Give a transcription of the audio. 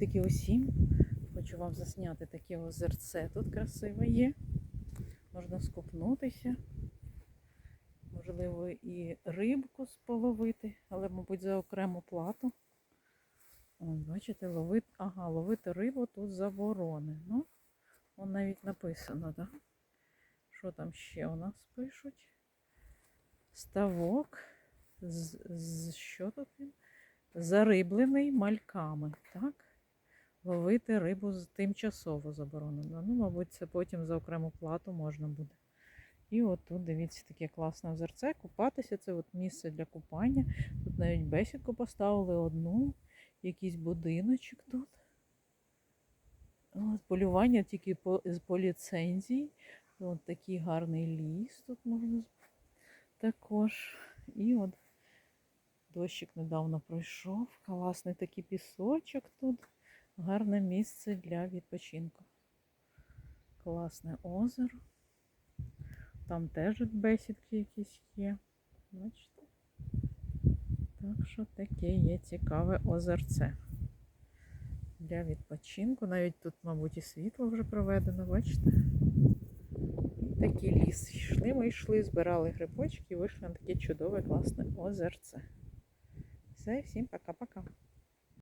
Привітики усім! Хочу вам засняти таке озерце. Тут красиве є. Можна скупнутися. Можливо, і рибку споловити, але, мабуть, за окрему плату. Бачите, ловити, ага, ловити рибу тут заборонено. Вон навіть написано, так? Що там ще у нас пишуть? Ставок. З, з що тут він? Зариблений мальками, так? Ловити рибу тимчасово заборонено. Ну, мабуть, це потім за окрему плату можна буде. І от тут, дивіться, таке класне озерце. Купатися це от місце для купання. Тут навіть бесідку поставили одну, якийсь будиночок тут. От, полювання тільки по, по ліцензії. От такий гарний ліс тут можна також. І от Дощик недавно пройшов. Класний такий пісочок тут. Гарне місце для відпочинку. Класне озеро. Там теж бесідки якісь є. Бачите? Так що таке є цікаве озерце. Для відпочинку. Навіть тут, мабуть, і світло вже проведено, бачите? Такий ліс. Йшли ми йшли, збирали грибочки і вийшли на таке чудове, класне озерце. Все, всім пока-пока.